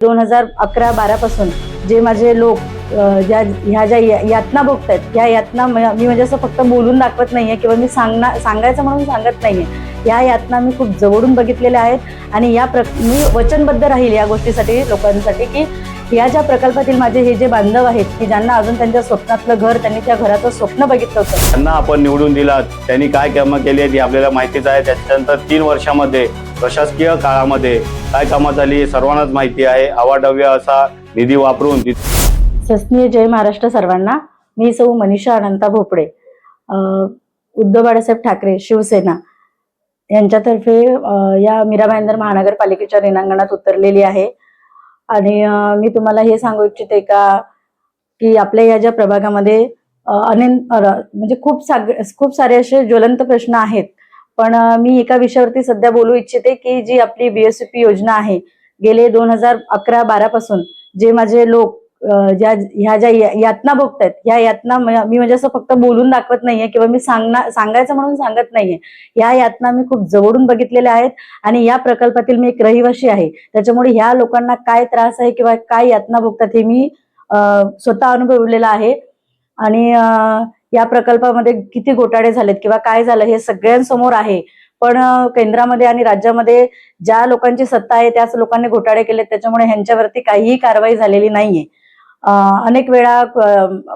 दोन हजार अकरा बारापासून जे माझे लोक ज्या ह्या ज्या या- यातना आहेत ह्या यातना मी म्हणजे असं फक्त बोलून दाखवत नाहीये किंवा मी सांगणार सांगायचं म्हणून सांगत नाहीये. या यातना मी खूप जवळून बघितलेल्या आहेत आणि या प्र मी वचनबद्ध राहील या गोष्टीसाठी लोकांसाठी की या ज्या प्रकल्पातील माझे हे जे बांधव आहेत की ज्यांना अजून त्यांच्या स्वप्नातलं घर त्यांनी त्या घराचं स्वप्न बघितलं होतं. त्यांना आपण निवडून दिला त्यांनी काय कामं केली आहेत हे आपल्याला माहितीच आहे. त्याच्यानंतर तीन वर्षामध्ये प्रशासकीय काळामध्ये काय कामं झाली सर्वांनाच माहिती आहे. अवाढव्य असा निधी वापरून सस्नीय जय महाराष्ट्र सर्वांना. मी सौ मनीषा अनंता भोपडे. उद्धव बाळासाहेब ठाकरे शिवसेना. यांच्यातर्फे या मीरा भाईंदर महानगरपालिकेच्या रेणांगणात उतरलेली आहे. आणि मी तुम्हाला हे सांगू इच्छिते का की आपल्या या ज्या प्रभागामध्ये अनेन म्हणजे खूप साग खूप सारे असे ज्वलंत प्रश्न आहेत. पण मी एका विषयावरती सध्या बोलू इच्छिते की जी आपली बीएसपी योजना आहे गेले दोन हजार अकरा बारा पासून जे माझे लोक ज्या ह्या ज्या या- यातना भोगतायत ह्या यातना मी म्हणजे असं फक्त बोलून दाखवत नाहीये किंवा मी सांगणार सांगायचं म्हणून सांगत नाहीये. या यातना मी खूप जवळून बघितलेल्या आहेत आणि या प्रकल्पातील मी एक रहिवाशी आहे. त्याच्यामुळे ह्या लोकांना काय त्रास आहे किंवा काय यातना भोगतात हे मी स्वतः अनुभवलेलं आहे. आणि या प्रकल्पामध्ये किती घोटाळे झालेत किंवा काय झालं हे सगळ्यांसमोर आहे. पण केंद्रामध्ये आणि राज्यामध्ये ज्या लोकांची सत्ता आहे त्याच लोकांनी घोटाळे केलेत. त्याच्यामुळे ह्यांच्यावरती काहीही कारवाई झालेली नाहीये. अनेक वेळा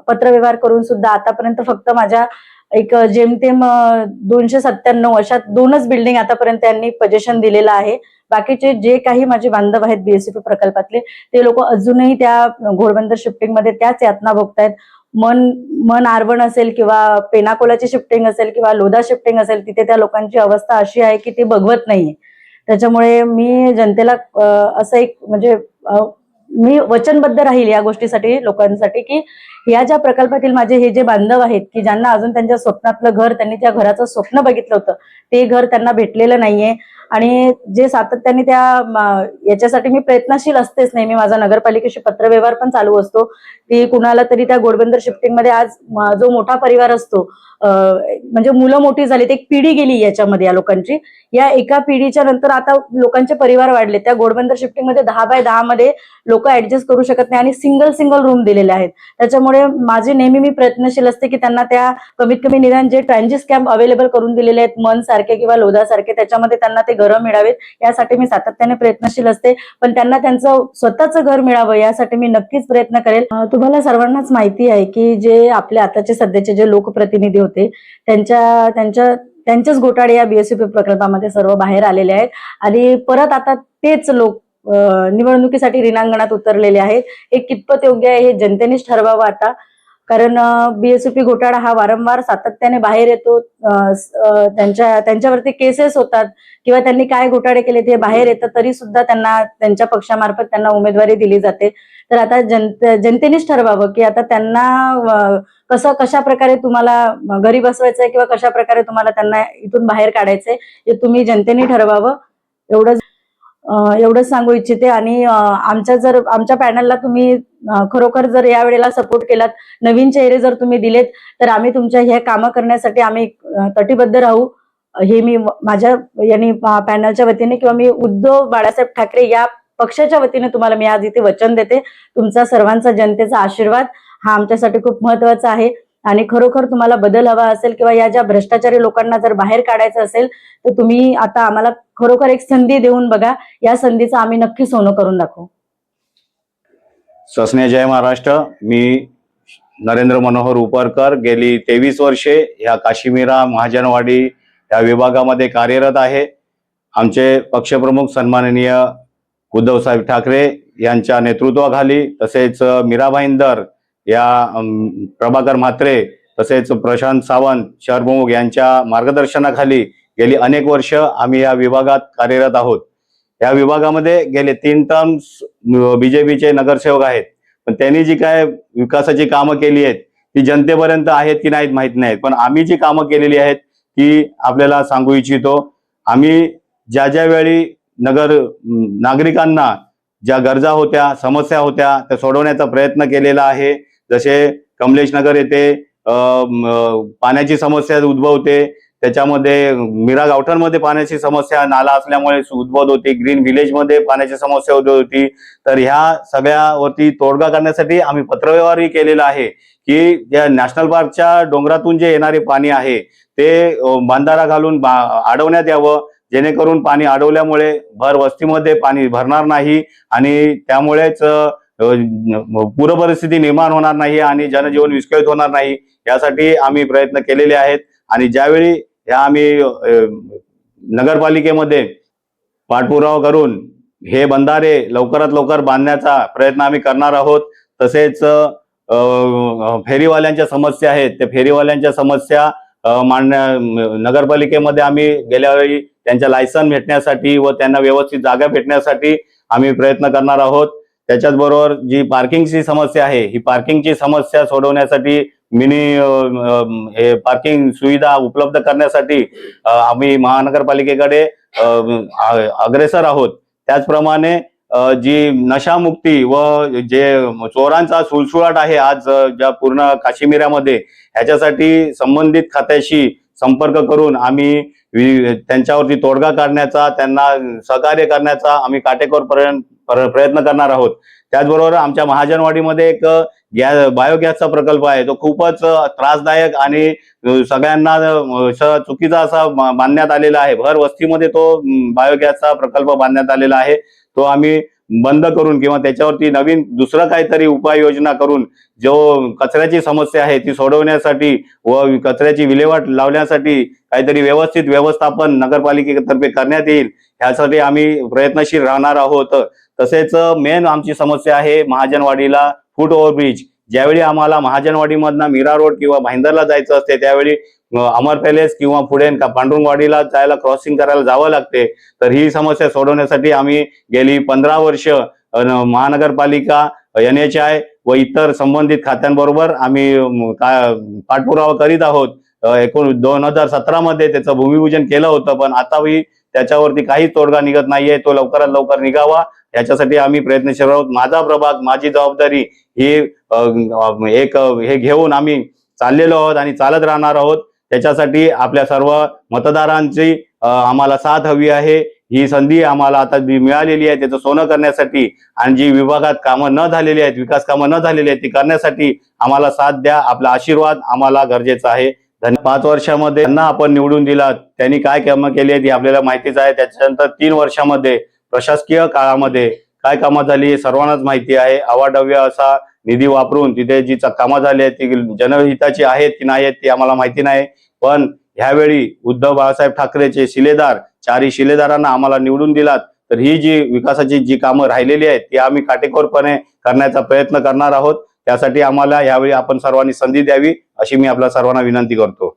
पत्रव्यवहार करून सुद्धा आतापर्यंत फक्त माझ्या एक जेमतेम दोनशे सत्त्याण्णव अशा दोनच बिल्डिंग आतापर्यंत त्यांनी पजेशन दिलेलं आहे. बाकीचे जे काही माझे बांधव आहेत बीएससीपी प्रकल्पातले ते लोक अजूनही त्या घोडबंदर शिफ्टिंगमध्ये त्याच यातना भोगतायत. मन मन आरवण असेल किंवा पेनाकोलाची शिफ्टिंग असेल किंवा लोधा शिफ्टिंग असेल तिथे त्या लोकांची अवस्था अशी आहे की ते बघवत नाहीये. त्याच्यामुळे मी जनतेला असं एक म्हणजे मी वचनबद्ध राहील या गोष्टीसाठी लोकांसाठी की या ज्या प्रकल्पातील माझे हे जे बांधव आहेत की ज्यांना अजून त्यांच्या स्वप्नातलं घर त्यांनी त्या घराचं स्वप्न बघितलं होतं ते घर त्यांना भेटलेलं नाहीये. आणि जे सातत्याने त्या याच्यासाठी मी प्रयत्नशील असतेच नेहमी. माझा नगरपालिकेशी पत्रव्यवहार पण चालू असतो. की कुणाला तरी त्या गोडबंदर शिफ्टिंगमध्ये आज जो मोठा परिवार असतो म्हणजे मुलं मोठी झाली एक पिढी गेली याच्यामध्ये या लोकांची. या एका पिढीच्या नंतर आता लोकांचे परिवार वाढले त्या गोडबंदर शिफ्टिंगमध्ये दहा बाय दहा मध्ये लोक ऍडजस्ट करू शकत नाही आणि सिंगल सिंगल रूम दिलेले आहेत. त्याच्यामुळे माझे नेहमी मी प्रयत्नशील असते की त्यांना त्या कमीत कमी निदान जे ट्रान्झिस कॅम्प अवेलेबल करून दिलेले आहेत मन सारखे किंवा लोधासारखे त्याच्यामध्ये त्यांना ते घरं मिळावेत यासाठी मी सातत्याने प्रयत्नशील असते. पण त्यांना त्यांचं स्वतःचं घर मिळावं यासाठी मी नक्कीच प्रयत्न करेल. तुम्हाला सर्वांनाच माहिती आहे की जे आपले आताचे सध्याचे जे लोकप्रतिनिधी होते त्यांच्या त्यांच्या त्यांचेच घोटाळे या बीएसपी प्रकल्पामध्ये सर्व बाहेर आलेले आहेत. आणि परत आता तेच लोक निवडणुकीसाठी रिणांगणात उतरलेले आहेत. हे कितपत योग्य आहे हे जनतेनेच ठरवावं आता. कारण बीएसपी घोटाळा हा वारंवार सातत्याने बाहेर येतो. त्यांच्या त्यांच्यावरती केसेस होतात किंवा त्यांनी काय घोटाळे केले ते बाहेर येतं तरी सुद्धा त्यांना त्यांच्या पक्षामार्फत त्यांना उमेदवारी दिली जाते. तर आता जनते जनतेनेच ठरवावं की आता त्यांना कसं कशा प्रकारे तुम्हाला घरी बसवायचंय किंवा कशा प्रकारे तुम्हाला त्यांना इथून बाहेर काढायचंय हे तुम्ही जनतेने ठरवावं. एवढंच. एवढं एवढंच सांगू इच्छिते आणि आमच्या जर आमच्या पॅनलला तुम्ही खरोखर जर या वेळेला सपोर्ट केलात नवीन चेहरे जर तुम्ही दिलेत तर आम्ही तुमच्या हे कामं करण्यासाठी आम्ही तटीबद्ध राहू. हे मी माझ्या यांनी पॅनलच्या वतीने किंवा मी उद्धव बाळासाहेब ठाकरे या पक्षाच्या वतीने तुम्हाला मी आज इथे वचन देते. तुमचा सर्वांचा जनतेचा आशीर्वाद हा आमच्यासाठी खूप महत्त्वाचा आहे. आणि खरोखर तुम्हाला बदल हवा असेल किंवा या ज्या भ्रष्टाचारी लोकांना जर बाहेर काढायचं असेल तर तुम्ही आता आम्हाला खरोखर एक संधी देऊन बघा. या संधीचं आम्ही नक्की सोनं करून दाखवू. सस्ने जय महाराष्ट्र. मी नरेंद्र मनोहर उपरकर गेली तेवीस वर्षे ह्या काश्मीरा महाजनवाडी या विभागामध्ये कार्यरत आहे. आमचे पक्षप्रमुख सन्माननीय उद्धवसाहेब ठाकरे यांच्या नेतृत्वाखाली तसेच मीरा भाईंदर या प्रभाकर म्हात्रे तसेच प्रशांत सावंत शहरप्रमुख यांच्या मार्गदर्शनाखाली गेली अनेक वर्ष आम्ही या विभागात कार्यरत आहोत. या विभागामध्ये गेले तीन टर्म्स बीजेपीचे नगरसेवक आहेत. पण त्यांनी जी काय विकासाची कामं केली आहेत ती जनतेपर्यंत आहेत की नाहीत माहीत नाहीत. पण आम्ही जी कामं केलेली आहेत ती आपल्याला सांगू इच्छितो. आम्ही ज्या ज्या वेळी नगर नागरिकांना ज्या गरजा होत्या समस्या होत्या त्या सोडवण्याचा प्रयत्न केलेला आहे. जसे कमलेश नगर येथे पाण्याची समस्या उद्भवते त्याच्यामध्ये मीरा गावठणमध्ये पाण्याची समस्या नाला असल्यामुळे उद्भवत होती ग्रीन व्हिलेजमध्ये पाण्याची समस्या उद्भवत होती. तर ह्या सगळ्यावरती तोडगा करण्यासाठी आम्ही पत्रव्यवहारही केलेला आहे की या नॅशनल पार्कच्या डोंगरातून जे येणारे पाणी आहे ते बांधारा घालून बा- अडवण्यात यावं. जेणेकरून पाणी अडवल्यामुळे भर वस्तीमध्ये पाणी भरणार नाही आणि त्यामुळेच पूर परिस्थिती निर्माण होणार नाही आणि जनजीवन विस्कळीत होणार नाही यासाठी आम्ही प्रयत्न केलेले आहेत. आणि ज्यावेळी ह्या आम्ही नगरपालिकेमध्ये पाठपुरावा करून हे बंधारे लवकरात लवकर बांधण्याचा प्रयत्न आम्ही करणार आहोत. तसेच फेरीवाल्यांच्या समस्या आहेत. त्या फेरीवाल्यांच्या समस्या मांडण्या नगरपालिकेमध्ये आम्ही गेल्यावेळी त्यांच्या लायसन भेटण्यासाठी व त्यांना व्यवस्थित जागा भेटण्यासाठी आम्ही प्रयत्न करणार आहोत. त्याच्याच बरोबर जी पार्किंगची समस्या आहे ही पार्किंगची समस्या सोडवण्यासाठी मिनी हे पार्किंग सुविधा उपलब्ध करण्यासाठी आम्ही महानगरपालिकेकडे अग्रेसर आहोत. त्याचप्रमाणे जी नशामुक्ती व जे चोरांचा सुळसुळाट आहे आज ज्या पूर्ण काश्मीरामध्ये ह्याच्यासाठी संबंधित खात्याशी संपर्क करून आम्ही त्यांच्यावरती तोडगा काढण्याचा त्यांना सहकार्य करण्याचा आम्ही काटेकोरपर्यंत प्रयत्न करणार आहोत. त्याचबरोबर आमच्या महाजनवाडीमध्ये एक गॅस बायोगॅसचा प्रकल्प आहे. तो खूपच त्रासदायक आणि सगळ्यांना चुकीचा असा बांधण्यात आलेला आहे. भर वस्तीमध्ये तो बायोगॅसचा प्रकल्प बांधण्यात आलेला आहे. तो आम्ही बंद करून किंवा त्याच्यावरती नवीन दुसरा काहीतरी उपाययोजना करून जो कचऱ्याची समस्या आहे ती सोडवण्यासाठी व कचऱ्याची विल्हेवाट लावण्यासाठी काहीतरी व्यवस्थित व्यवस्थापन नगरपालिकेतर्फे करण्यात येईल ह्यासाठी आम्ही प्रयत्नशील राहणार आहोत. तसेच मेन आमची समस्या आहे महाजनवाडीला फूट ओव्हरब्रिज. ज्यावेळी आम्हाला महाजनवाडीमधनं मीरा रोड किंवा भाईंदरला जायचं असते त्यावेळी अमर पॅलेस किंवा पुढे पांडुरंगवाडीला जायला क्रॉसिंग करायला जावं लागते तर ही समस्या सोडवण्यासाठी आम्ही गेली पंधरा वर्ष महानगरपालिका एन एच आय व इतर संबंधित खात्यांबरोबर आम्ही पाठपुरावा करीत आहोत. एकूण दोन हजार सतरा मध्ये त्याचं भूमिपूजन केलं होतं पण आताही त्याच्यावरती काही तोडगा निघत नाहीये. तो लवकरात लवकर निघावा. याच्यासाठी आम्ही प्रयत्नशील आहोत. माझा प्रभाग माझी जबाबदारी ही एक हे घेऊन आम्ही चाललेलो आहोत आणि चालत राहणार आहोत. त्याच्यासाठी आपल्या सर्व मतदारांची आम्हाला साथ हवी आहे. ही संधी आम्हाला आता जी मिळालेली आहे त्याचं सोनं करण्यासाठी आणि जी विभागात कामं न झालेली आहेत विकास कामं न झालेली आहेत ती करण्यासाठी आम्हाला साथ द्या. आपला आशीर्वाद आम्हाला गरजेचा आहे. पाच वर्षामध्ये त्यांना आपण निवडून दिला त्यांनी काय कामं केली आहेत ही आपल्याला माहितीच आहे. त्याच्यानंतर तीन वर्षामध्ये प्रशासकीय काळामध्ये काय कामं झाली हे सर्वांनाच माहिती आहे. अवाढव्य असा निधी वापरून तिथे जी कामं झाली आहेत ती जनहिताची आहेत की नाही आहेत ती आम्हाला माहिती नाही. पण ह्यावेळी उद्धव बाळासाहेब ठाकरेचे शिलेदार चारही शिलेदारांना आम्हाला निवडून दिलात. तर ही जी विकासाची जी कामं राहिलेली आहेत ती आम्ही काटेकोरपणे करण्याचा प्रयत्न करणार आहोत. त्यासाठी आम्हाला यावेळी आपण सर्वांनी संधी द्यावी अशी मी आपल्या सर्वांना विनंती करतो.